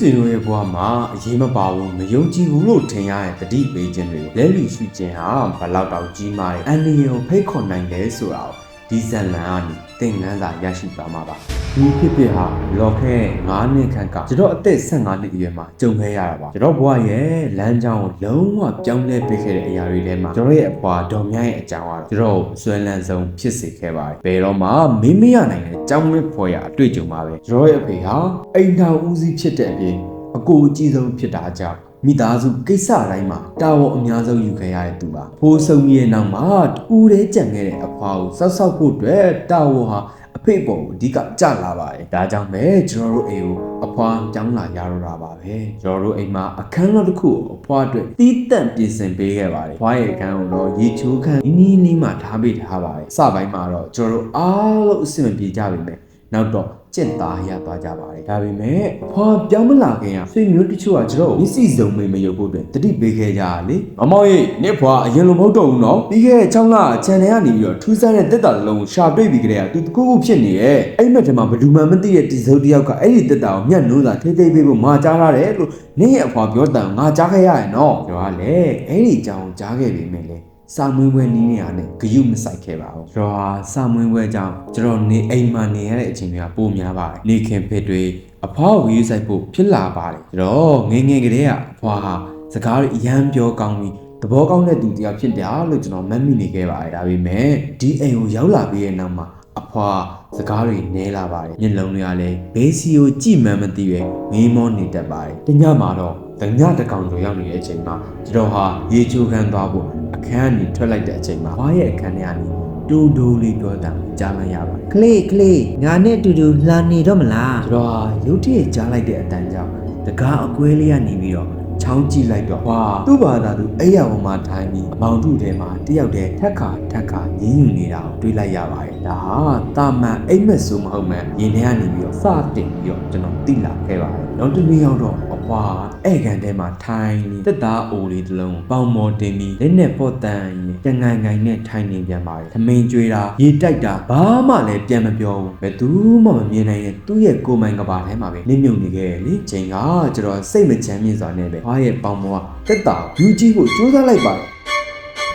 စင်တို့ရဲ့ဘဝမှာအရေးမပါဘူးမယုံကြည်ဘူးလို့ထင်ရတဲ့တတိပေးခြင်းတွေကိုလက်လူရှိခြင်းဟာဘလောက်တောင်ကြီးမားတဲ့အန္တရာယ်ကိုဖိတ်ခေါ်နိုင်တယ်ဆိုတာကို ဒီဇက်လန်ကနေသင်ခန်းစာရရှိသွားမှာပါဒီဖြစ်ဖြစ်ဟာလော်ခဲ9နှစ်ခန့်ကကျွန်တော်အသက်15နှစ်အရွယ်မှာကြုံခဲ့ရတာပါကျွန်တော်ဘဝရဲ့လမ်းကြောင်းကိုလုံးဝပြောင်းလဲပေးခဲ့တဲ့အရာတွေထဲမှာကျွန်တော်ရဲ့အဖွာဒေါ်မြရဲ့အကြောင်းကတော့ကျွန်တော်ကိုဆွဲလန်းဆုံးဖြစ်စေခဲ့ပါတယ်ဘယ်တော့မှမေးမရနိုင်တဲ့ကြောင်းမဲ့ဖွယ်ရအတွေ့အကြုံပါပဲကျွန်တော်ရဲ့အဖေဟာအိမ်ထောင်ဦးစီးဖြစ်တဲ့အပြင်အကိုအကြီးဆုံးဖြစ်တာကြောင့် မိသားစုကိစ္စတိုင်းမှာတာဝန်အများဆုံးယူခဲ့ရတဲ့သူပါဖိုးဆုံးရဲ့နောက်မှာတူတဲကြံခဲ့တဲ့အဖွာကိုစောက်စောက်ဖို့အတွက်တာဝန်ဟာအဖေပေါ်ကိုအဓိကကြလာပါတယ်ဒါကြောင့်ပဲကျွန်တော်တို့အိမ်ကိုအဖွာကြောင်းလာရတော့တာပါပဲကျွန်တော်တို့အိမ်မှာအခန်းတော်တစ်ခုကိုအဖွာအတွက်တီးတန့်ပြင်ဆင်ပေးခဲ့ပါတယ်ဖွာရဲ့အခန်းကိုတော့ရေချိုးခန်းနီးနီးလေးမှထားပေးထားပါတယ်စပိုင်းမှာတော့ကျွန်တော်တို့အားလုံးအဆင်မပြေကြပါမယ်နောက်တော့ ကျင့်သားရသွားကြပါတယ်ဒါပေမဲ့ဟောပြောင်းမလာခင်ကဆွေမျိုးတချို့ကကျွန်တော်မျက်စိစုံမေမရုပ်ဖို့အတွက်တတိပေးခဲ့ကြရလေမမောင်ရိနှစ်ဖွာအရင်လိုမဟုတ်တော့ဘူးနော်ပြီးခဲ့တဲ့6လချန်နယ်ကနေပြီးတော့ထူးဆန်းတဲ့တက်တာတစ်လုံးကိုရှာတွေ့ပြီးကြတဲ့ကသူတကူကူဖြစ်နေရဲ့အဲ့မက်ထဲမှာဘယ်သူမှမသိတဲ့ဒီစုပ်တယောက်ကအဲ့ဒီတက်တာကိုမျက်နှိုးစာထိထိပေးဖို့မာကြားထားတယ်လို့နင်းရဲ့အဖွာပြောတန်ငါကြားခဲ့ရရဲ့နော်ကျွန်တော်ကလည်းအဲ့ဒီအကြောင်းကြားခဲ့ပြီမယ်လေ စာမွေးပွဲနီးနေရနဲ့ဂယုမဆိုင်ခဲ့ပါဘူးကျွန်တော်ဟာစာမွေးပွဲကြောင့်ကျွန်တော်နေအိမ်မှာနေရတဲ့အချိန်တွေကပိုများပါတယ်နေခင်ဖက်တွေအဖွားကိုယူဆိုင်ဖို့ဖြစ်လာပါတယ်ကျွန်တော်ငယ်ငယ်ကလေးကအဖွားဟာစကားတွေအရန်ပြောကောင်းပြီးသဘောကောင်းတဲ့သူတစ်ယောက်ဖြစ်တယ်လို့ကျွန်တော်မှတ်မိနေခဲ့ပါတယ်ဒါပေမဲ့ဒီအိမ်ကိုရောက်လာပြီးတဲ့နောက်မှာအဖွားစကားတွေနဲလာပါတယ်မျက်လုံးတွေကလည်းဘေးစီကိုကြည့်မှန်းမသိပဲမင်းမောနေတတ်ပါတယ်တညမှာတော့တညတကောင်ကျော်ရောက်နေတဲ့အချိန်မှာကျွန်တော်ဟာရေချိုးခန်းသွားဖို့ အခန်းကနေထွက်လိုက်တဲ့အချိန်မှာဘွားရဲ့အခန်းထဲကနေတူတူလေးပြောတာကြားလိုက်ရပါတယ်ကလေးကလေးငါနဲ့အတူတူလှန်နေတော့မလားကျွန်တော်ဟာရုတ်တရက်ကြားလိုက်တဲ့အတန်ကြောင့်တကားအကွဲလေးကနေပြီးတော့ချောင်းကြည့်လိုက်တော့ဝါသူ့ဘာသာသူအဲ့ရပေါ်မှာထိုင်ပြီးအမောင်ထုထဲမှာတယောက်တည်းထက်ခါထက်ခါညင်းယူနေတာကိုတွေးလိုက်ရပါတယ်ဒါဟာတာမန်အိမ်မက်ဆိုးမဟုတ်မှန်ရင်ထဲကနေပြီးတော့စတင်ပြီးတော့ကျွန်တော်သိလာခဲ့ပါတယ်နောက်တစ်နေ့ရောက်တော့ အဖွာအဲ့ကန်ထဲမှာထိုင်နေတက်သားအိုလေးတစ်လုံးပေါင်မော်တင်ပြီးလက်နဲ့ပေါ့တန်ရင်တငိုင်ငိုင်နဲ့ထိုင်နေပြန်ပါတယ်သမင်ကျွေးတာရေတိုက်တာဘာမှလည်းပြန်မပြောဘူးဘယ်သူမှမမြင်နိုင်ရဲ့သူ့ရဲ့ကိုယ်မိုင်ကဘာထဲမှာပဲနစ်မြုပ်နေခဲ့တယ်လေချိန်ကကျွန်တော်စိတ်မချမ်းမြေ့စွာနဲ့ပဲဘာရဲ့ပေါင်မော်ကတက်တာယူကြီးကိုကြိုးစားလိုက်ပါတယ်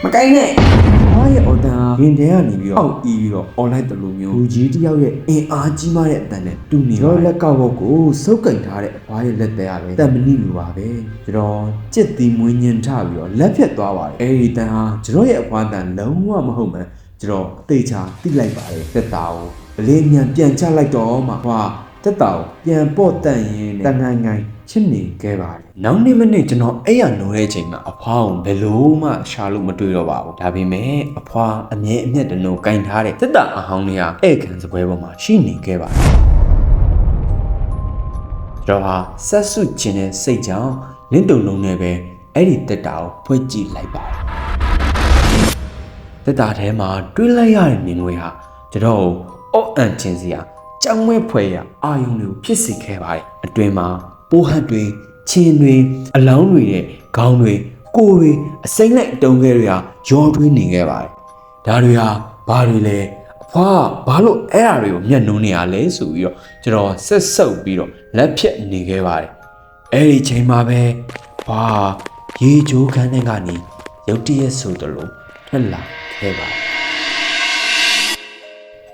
မကိုင်းနဲ့ဘာရဲ့အော်တန် ဟာရင်ထဲကနေပြီးတော့အောက်အီးပြီးတော့အော်လိုက်တယ်လို့မျိုးလူကြီးတစ်ယောက်ရဲ့အင်အားကြီးမားတဲ့အတန်နဲ့တူနေတော့လက်ကောက်ဘုတ်ကိုစုပ်ကင်ထားတဲ့အဘာရဲ့လက်သေးရပဲတန်မဏိလိုပါပဲကျွန်တော်ကြက်သီးမွေးညင်ထပြီးတော့လက်ဖြတ်သွားပါတယ်အဲဒီတန်ဟာကျွန်တော်ရဲ့အဖွားတန်လုံးဝမဟုတ်မှန်းကျွန်တော်အသေးချာသိလိုက်ပါတယ်တက်တာကိုအလေးညံပြန်ချလိုက်တော့မှဟွာ တက်တာကိုပြန်ပေါ့တန့်ရင်းနဲ့တန်ငိုင်းငိုင်းချစ်နေခဲ့ပါတယ်နောက်နေ့မနေ့ကျွန်တော်အဲ့ရနိုးတဲ့အချိန်မှာအဖွားကိုဘယ်လို့မှရှာလို့မတွေ့တော့ပါဘူးဒါပေမဲ့အဖွားအမြဲအမျက်တနိုးကင်ထားတဲ့တက်တာအဟောင်းတွေကဧည့်ခံစပွဲပေါ်မှာရှိနေခဲ့ပါတယ်ကျွန်တော်ဟာဆက်စုခြင်းတဲ့စိတ်ကြောင့်လင်းတုံလုံးနဲ့ပဲအဲ့ဒီတက်တာကိုဖွဲ့ကြည့်လိုက်ပါတယ်တက်တာထဲမှာတွေးလိုက်ရတဲ့မြင်ကွင်းဟာကျွန်တော်ကိုအော့အန်ခြင်းစရာ ကြောင်ဝဲဖွဲရအာယုံတွေကိုဖြစ်စေခဲ့ပါတယ်အတွင်မှာပိုးဟတ်တွေချင်းတွေအလောင်းတွေရဲ့ခေါင်းတွေကိုယ်တွေအစိမ့်လိုက်တုံးခဲတွေဟာရောထွေးနေခဲ့ပါတယ်ဒါတွေဟာဘာတွေလဲအဖွားဘာလို့အဲ့အရာတွေကိုမျက်နှုံးနေရလဲဆိုပြီးတော့ကျွန်တော်ဆက်ဆုပ်ပြီးတော့လက်ဖြတ်နေခဲ့ပါတယ်အဲ့ဒီချိန်မှာပဲဘာရေချိုးခန်းထဲကနေရုတ်တရက်ဆိုသလိုထွက်လာခဲ့ပါတယ်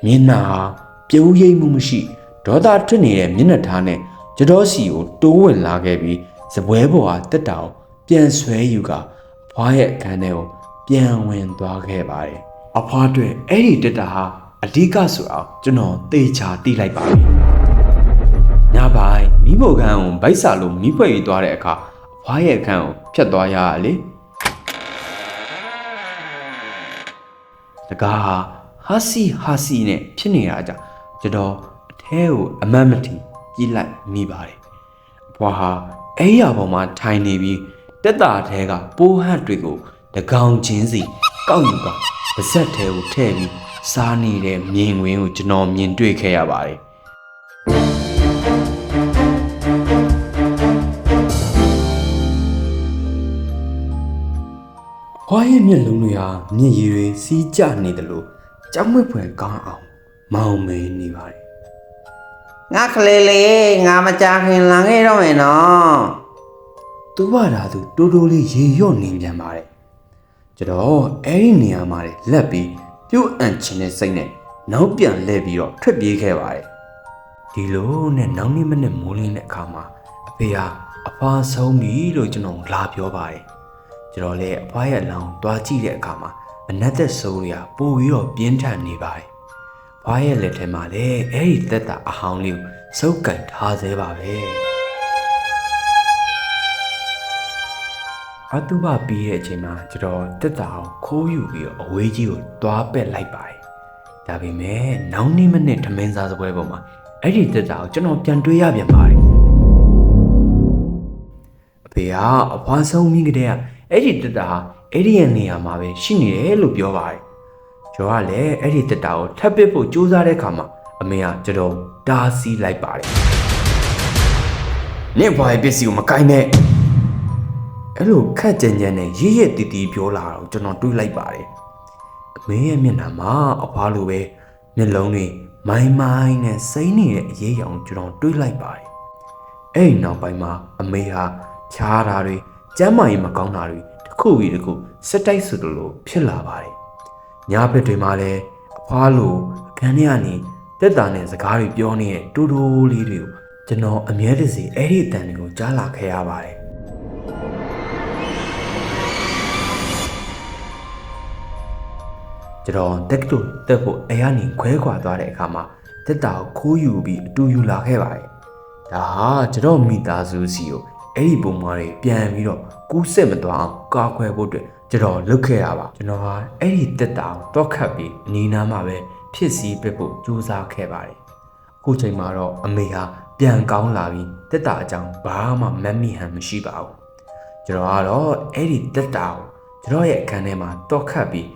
မျက်နှာဟာ ပြုံးရိပ်မှုမရှိဒေါသထွက်နေတဲ့မျက်နှာထားနဲ့ကြတော်စီကိုတိုးဝင်လာခဲ့ပြီးစပွဲပေါ်ဟာတက်တာကိုပြန်ဆွဲယူကာအဖွားရဲ့အခန်းထဲကိုပြန်ဝင်သွားခဲ့ပါတယ်အဖွားအတွက်အဲ့ဒီတက်တာဟာအဓိကဆိုအောင်ကျွန်တော်သေချာသိလိုက်ပါပြီညပိုင်းမိဖို့ခန်းကိုဗိုက်စာလို့မိဖွဲ့ရေးသွားတဲ့အခါအဖွားရဲ့အခန်းကိုဖျက်သွားရတာလေတကားဟာဟာစီဟာစီနဲ့ဖြစ်နေတာကြောင့် ကျွန်တော်အထဲကိုအမတ်မတီကြည့်လိုက်မိပါတယ်။ဘွားဟာအဲရပေါ်မှာထိုင်နေပြီးတက်တာထဲကပိုးဟတ်တွေကိုတကောင်ချင်းစီကောက်ယူကပါဇက်ထဲကိုထည့်ပြီးစားနေတဲ့မြင်ကွင်းကိုကျွန်တော်မြင်တွေ့ခဲ့ရပါတယ်။ဘွားရဲ့မျက်လုံးတွေဟာမြင်ရည်တွေစီးကျနေတယ်လို့ကြောက်မက်ဖွယ်ကောင်းအောင် မောင်မဲနေပါတယ်ငါကလေးလေးငါမကြခင်လမ်းခဲ့တော့မယ်နော်သူကဒါသူတိုးတိုးလေးရေရော့နေပြန်ပါတယ်ကျွန်တော်အဲ့ဒီနေရာမှာလေလက်ပြီးပြုတ်အန်ချင်တဲ့စိတ်နဲ့နောက်ပြန်လှည့်ပြီးတော့ထွက်ပြေးခဲ့ပါတယ်ဒီလိုနဲ့နောက်နေ့မနေ့မိုးလင်းတဲ့အခါမှာအဖေဟာအဖွာဆုံးပြီလို့ကျွန်တော်လာပြောပါတယ်ကျွန်တော်လည်းအဖွာရဲ့အလောင်းတွားကြည့်တဲ့အခါမှာအနက်သက်ဆိုးတွေကပို့ပြီးတော့ပြင်းထန်နေပါတယ် ဘွားရဲ့လက်ထဲမှာလည်းအဲ့ဒီသက်တာအဟောင်းလေးကိုစုပ်ကန်ထားသေးပါပဲအတူပါပြီးတဲ့အချိန်မှာကျွန်တော်တက်တာအောင်ခိုးယူပြီးတော့အဝေးကြီးကိုတွားပက်လိုက်ပါတယ်ဒါပေမဲ့နောက်နေ့မနေ့ထမင်းစားစပွဲပေါ်မှာအဲ့ဒီတက်တာကိုကျွန်တော်ပြန်တွေးရပြန်ပါတယ်အဖေကအဖွားဆုံးမိကတည်းကအဲ့ဒီတက်တာဟာအဲ့ဒီရဲ့နေရာမှာပဲရှိနေတယ်လို့ပြောပါတယ် ကျော်ကလည်းအဲ့ဒီတက်တာကိုထပ်ပစ်ဖို့ကြိုးစားတဲ့ခါမှာအမေကကျွန်တော်တားဆီးလိုက်ပါတယ်။နင့်ဘွားရဲ့ပစ္စည်းကိုမကင်နဲ့အဲ့လိုခက်ကြမ်းကြမ်းနဲ့ရရတီတီပြောလာတော့ကျွန်တော်တွေးလိုက်ပါတယ်။အမေရဲ့မျက်နှာမှာအဖွားလိုပဲမျက်လုံးတွေမိုင်းမိုင်းနဲ့စိမ့်နေတဲ့အရေးအယောင်ကျွန်တော်တွေးလိုက်ပါတယ်။အဲ့ဒီနောက်ပိုင်းမှာအမေဟာချားတာတွေကျမ်းမာရေးမကောင်းတာတွေတစ်ခုပြီးတစ်ခုစက်တိုက်ဆိုလိုဖြစ်လာပါတယ်။ ညဘက်တွေမှာလည်းအဖွားလိုအခန်းထဲကနေတက်တာနဲ့စကားတွေပြောနေတဲ့တူတူလေးတွေကိုကျွန်တော်အမြဲတစေအဲ့ဒီအတန်တွေကိုကြားလာခဲ့ရပါတယ်ကျွန်တော်တက်ကတူတက်ဖို့အရာနေခွဲခွာသွားတဲ့အခါမှာတက်တာကိုခိုးယူပြီးအတူယူလာခဲ့ပါတယ်ဒါဟာကျွန်တော်မိသားစုစီကိုအဲ့ဒီပုံမှာတွေပြန်ပြီးတော့ကူးဆက်မသွားအောင်ကာခွဲဖို့အတွက် ကျွန်တော်လုပ်ခဲ့ရပါကျွန်တော်ဟာအဲ့ဒီတက်တာကိုတော့ခတ်ပြီးအနီးနားမှာပဲဖြစ်စည်းပစ်ဖို့ကြိုးစားခဲ့ပါတယ်အခုချိန်မှာတော့အမေဟာပြန်ကောင်းလာပြီးတက်တာအကြောင်းဘာမှမတ်မိဟန်မရှိပါဘူးကျွန်တော်ကတော့အဲ့ဒီတက်တာကိုကျွန်တော်ရဲ့အခန်းထဲမှာတော့ခတ်ပြီး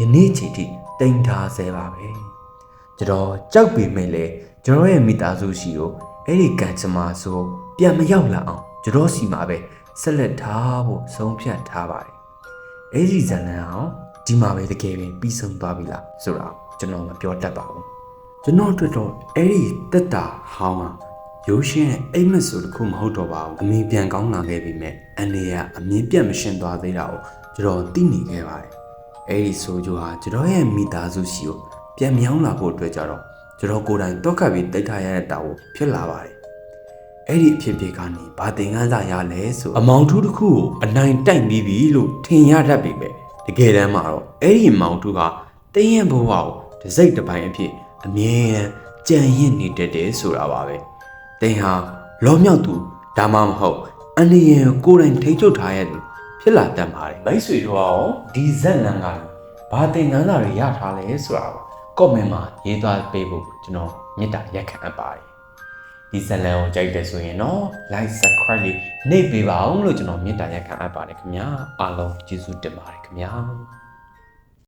ယနေ့ချိန်ထိတင်ထားဆဲပါပဲကျွန်တော်ကြောက်ပေမဲ့လေကျွန်တော်ရဲ့မိသားစုရှိကိုအဲ့ဒီကံချမာဆိုပြန်မရောက်လာအောင်ကျွန်တော်စီမှာပဲဆက်လက်ထားဖို့ဆုံးဖြတ်ထားပါတယ် အဲ့ဒီဇာတ်လမ်းအောင်ဒီမှာပဲတကယ်ပဲပြီးဆုံးသွားပြီလားဆိုတာကျွန်တော်မပြောတတ်ပါဘူးကျွန်တော်အတွက်တော့အဲ့ဒီတက်တာဟောင်းကရိုးရှင်းတဲ့အိမ်မက်ဆိုတစ်ခုမဟုတ်တော့ပါဘူးအမင်းပြန်ကောင်းလာခဲ့ပြီမဲ့အနေကအမြင်ပြတ်မရှင်းသွားသေးတာကိုကျွန်တော်သိနေခဲ့ပါတယ်အဲ့ဒီဆိုကြဟာကျွန်တော်ရဲ့မိသားစုစီကိုပြန်မြောင်းလာဖို့အတွက်ကြတော့ကျွန်တော်ကိုယ်တိုင်တော့ခတ်ပြီးတိတ်ထားရတဲ့တာကိုဖြစ်လာပါတယ် အဲ့ဒီအဖြစ်ဖြစ်ကနေဘာသင်ခန်းစာရလဲဆိုအမောင်ထူးတစ်ခုကိုအနိုင်တိုက်ပြီးပြီလို့ထင်ရတတ်ပြီပဲတကယ်တမ်းမှာတော့အဲ့ဒီအမောင်ထူးကတင်းရင်ဘဝကိုတစ်စိတ်တစ်ပိုင်းအဖြစ်အမြဲတမ်းကြံရင့်နေတတ်တယ်ဆိုတာပါပဲတင်းဟာလောမြောက်သူဒါမှမဟုတ်အန်ဒီယန်ကိုယ်တိုင်ထိ ंछ ချုပ်ထားရသူဖြစ်လာတတ်ပါတယ်မိတ်ဆွေတို့ရောဒီဇက်လန်ကဘာသင်ခန်းစာတွေရထားလဲဆိုတာကို comment မှာရေးသားပေးဖို့ကျွန်တော်မေတ္တာရက်ခံအပ်ပါတယ် ဒီဇလန်ကိုကြိုက်တယ်ဆိုရင်တော့ like subscribe လေးနှိပ်ပေးပါအောင်လို့ကျွန်တော်မေတ္တာရက်ခံအပ်ပါတယ်ခင်ဗျာအားလုံးကျေးဇူးတင်ပါတယ်ခင်ဗျာ